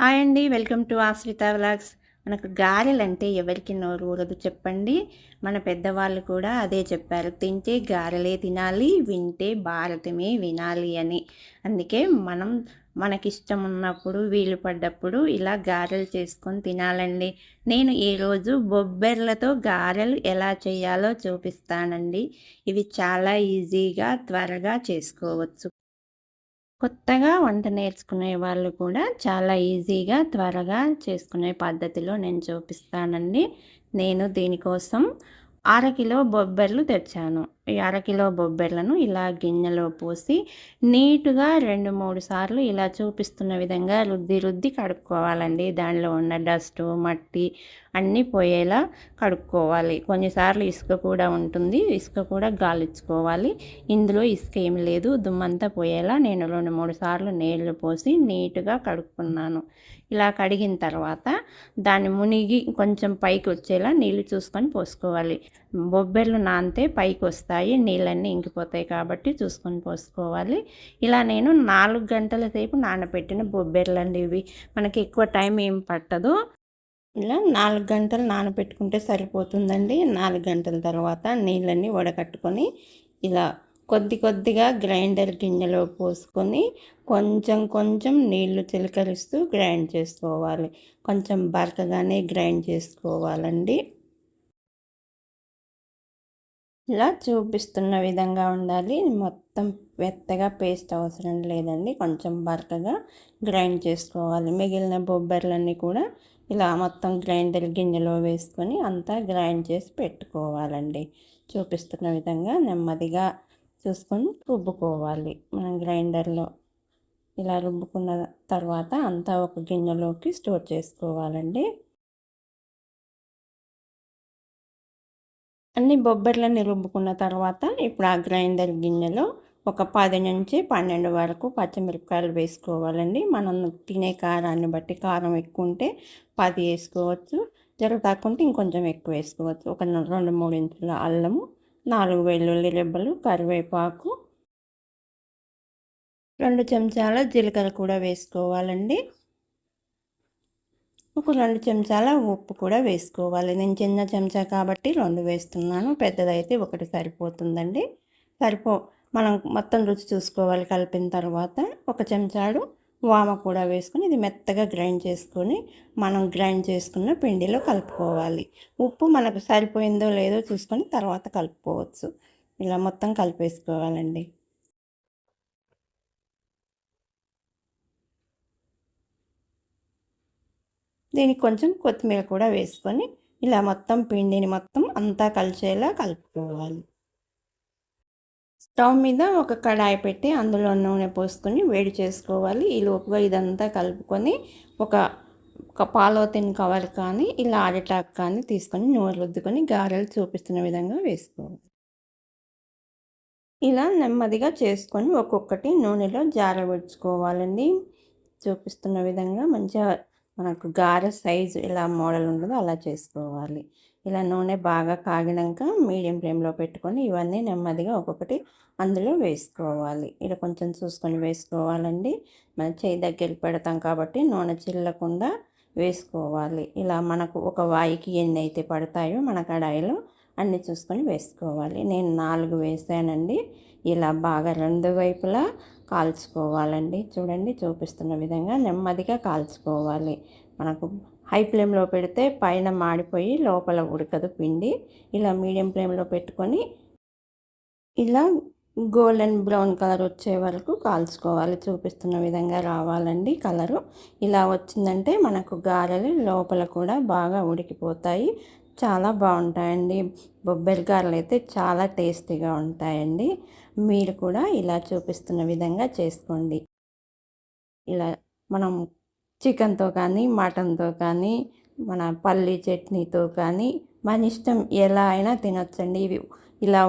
Hi అండి. Welcome to Ashritha vlogs. మనకు గారెలు అంటే ఎవరికి నోరు ఊరదు చెప్పండి. మన పెద్దవాళ్ళు కూడా అదే చెప్పారు. తింటే గారెలే తినాలి వింటే భారతమే వినాలి అని. అందుకే మనం మనకిష్టం ఉన్నప్పుడు వీలు పడ్డప్పుడు ఇలా గారెలు చేసుకొని తినాలండి. నేను ఈరోజు బొబ్బెర్లతో గారెలు ఎలా చేయాలో చూపిస్తానండి. ఇవి చాలా ఈజీగా త్వరగా చేసుకోవచ్చు. కొత్తగా వంట నేర్చుకునే వాళ్ళు కూడా చాలా ఈజీగా త్వరగా చేసుకునే పద్ధతిలో నేను చూపిస్తానండి. నేను దీనికోసం అరకిలో బొబ్బర్లు తెచ్చాను. అరకిలో బొబ్బెర్లను ఇలా గిన్నెలో పోసి నీటుగా రెండు మూడు సార్లు ఇలా చూపిస్తున్న విధంగా రుద్ది రుద్ది కడుక్కోవాలండి. దానిలో ఉన్న డస్ట్ మట్టి అన్నీ పోయేలా కడుక్కోవాలి. కొన్నిసార్లు ఇసుక కూడా ఉంటుంది. ఇసుక కూడా గాలిచ్చుకోవాలి ఇందులో ఇసుక ఏం లేదు. దుమ్మంతా పోయేలా నేను రెండు మూడు సార్లు నీళ్ళు పోసి నీట్గా కడుక్కున్నాను. ఇలా కడిగిన తర్వాత దాన్ని మునిగి కొంచెం పైకి వచ్చేలా నీళ్ళు చూసుకొని పోసుకోవాలి. బొబ్బెర్లు నానితే పైకి వస్తాయి నీళ్ళన్నీ ఇంకిపోతాయి కాబట్టి చూసుకొని పోసుకోవాలి. ఇలా నేను నాలుగు గంటల సేపు నానబెట్టిన బొబ్బెర్లు అండి ఇవి. మనకి ఎక్కువ టైం ఏం పట్టదు. ఇలా నాలుగు గంటలు నానబెట్టుకుంటే సరిపోతుందండి. నాలుగు గంటల తర్వాత నీళ్ళన్నీ వడకట్టుకొని ఇలా కొద్ది కొద్దిగా గ్రైండర్ గిన్నెలో పోసుకొని కొంచెం కొంచెం నీళ్ళు చిలకరిస్తూ గ్రైండ్ చేసుకోవాలి. కొంచెం బరకగానే గ్రైండ్ చేసుకోవాలండి. ఇలా చూపిస్తున్న విధంగా ఉండాలి. మొత్తం మెత్తగా పేస్ట్ అవసరం లేదండి. కొంచెం బరకగా గ్రైండ్ చేసుకోవాలి. మిగిలిన బొబ్బర్లన్నీ కూడా ఇలా మొత్తం గ్రైండర్ గిన్నెలో వేసుకొని అంతా గ్రైండ్ చేసి పెట్టుకోవాలండి. చూపిస్తున్న విధంగా నెమ్మదిగా చూసుకొని రుబ్బుకోవాలి. మనం గ్రైండర్లో ఇలా రుబ్బుకున్న తర్వాత అంతా ఒక గిన్నెలోకి స్టోర్ చేసుకోవాలండి. అన్ని బొబ్బర్లను రుబ్బుకున్న తర్వాత ఇప్పుడు ఆ గ్రైండర్ గిన్నెలో ఒక పది నుంచి పన్నెండు వరకు పచ్చిమిరపకాయలు వేసుకోవాలండి. మనం తినే కారాన్ని బట్టి కారం ఎక్కువ ఉంటే పది వేసుకోవచ్చు. జర తాకుంటే ఇంకొంచెం ఎక్కువ వేసుకోవచ్చు. ఒక రెండు మూడు ఇంచుల అల్లము నాలుగు వెల్లుల్లి రెబ్బలు కరివేపాకు రెండు చెంచాల జీలకర్ర కూడా వేసుకోవాలండి. ఒక రెండు చెంచాల ఉప్పు కూడా వేసుకోవాలి. నేను చిన్న చెంచా కాబట్టి రెండు వేస్తున్నాను. పెద్దదైతే ఒకటి సరిపోతుందండి. సరిపో మనం మొత్తం రుచి చూసుకోవాలి. కలిపిన తర్వాత ఒక చెంచాడు వామ కూడా వేసుకొని ఇది మెత్తగా గ్రైండ్ చేసుకొని మనం గ్రైండ్ చేసుకున్న పిండిలో కలుపుకోవాలి. ఉప్పు మనకు సరిపోయిందో లేదో చూసుకొని తర్వాత కలుపుకోవచ్చు. ఇలా మొత్తం కలిపేసుకోవాలండి. దీనికి కొంచెం కొత్తిమీర కూడా వేసుకొని ఇలా మొత్తం పిండిని మొత్తం అంతా కలిసేలా కలుపుకోవాలి. స్టవ్ మీద ఒక కడాయి పెట్టి అందులో నూనె పోసుకొని వేడి చేసుకోవాలి. ఈ లోపుగా ఇదంతా కలుపుకొని ఒక పాలోతిన్ కవర్ కానీ ఇలా అరటాక్ కానీ తీసుకొని నూనె రుద్దుకొని గారెలు చూపిస్తున్న విధంగా వేసుకోవాలి. ఇలా నెమ్మదిగా చేసుకొని ఒక్కొక్కటి నూనెలో జారబెట్టుకోవాలండి. చూపిస్తున్న విధంగా మంచిగా మనకు గారె సైజు ఇలా మోడల్ ఉంటుందో అలా చేసుకోవాలి. ఇలా నూనె బాగా కాగినాక మీడియం ఫ్లేమ్లో పెట్టుకొని ఇవన్నీ నెమ్మదిగా ఒక్కొక్కటి అందులో వేసుకోవాలి. ఇలా కొంచెం చూసుకొని వేసుకోవాలండి. మన చేయి దగ్గరికి పెడతాం కాబట్టి నూనె చిల్లకుండా వేసుకోవాలి. ఇలా మనకు ఒక వాయికి ఎన్ని అయితే పడతాయో మన కడాయిలో అన్ని చూసుకొని వేసుకోవాలి. నేను నాలుగు వేసానండి. ఇలా బాగా రెండు వైపులా కాల్చుకోవాలండి. చూడండి చూపిస్తున్న విధంగా నెమ్మదిగా కాల్చుకోవాలి. మనకు హై ఫ్లేమ్లో పెడితే పైన మాడిపోయి లోపల ఉడకదు పిండి. ఇలా మీడియం ఫ్లేమ్లో పెట్టుకొని ఇలా గోల్డెన్ బ్రౌన్ కలర్ వచ్చే వరకు కాల్చుకోవాలి. చూపిస్తున్న విధంగా రావాలండి కలరు. ఇలా వచ్చిందంటే మనకు గారెలు లోపల కూడా బాగా ఉడికిపోతాయి. చాలా బాగుంటాయండి. బొబ్బరి గారెలు అయితే చాలా టేస్టీగా ఉంటాయండి. మీరు కూడా ఇలా చూపిస్తున్న విధంగా చేసుకోండి. ఇలా మనం చికెన్తో కానీ మటన్తో కానీ మన పల్లి చట్నీతో కానీ మన ఇష్టం ఎలా అయినా తినొచ్చండి. ఇవి ఇలా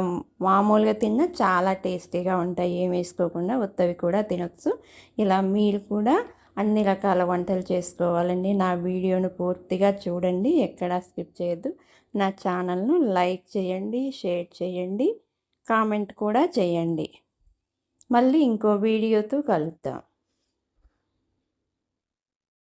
మామూలుగా తిన్నా చాలా టేస్టీగా ఉంటాయి. ఏం వేసుకోకుండా ఉత్తవి కూడా తినొచ్చు. ఇలా మీరు కూడా అన్ని రకాల వంటలు చేసుకోవాలండి. నా వీడియోను పూర్తిగా చూడండి. ఎక్కడా స్కిప్ చేయొద్దు. నా ఛానల్ను లైక్ చేయండి షేర్ చేయండి కామెంట్ కూడా చేయండి. మళ్ళీ ఇంకో వీడియోతో కలుద్దాం.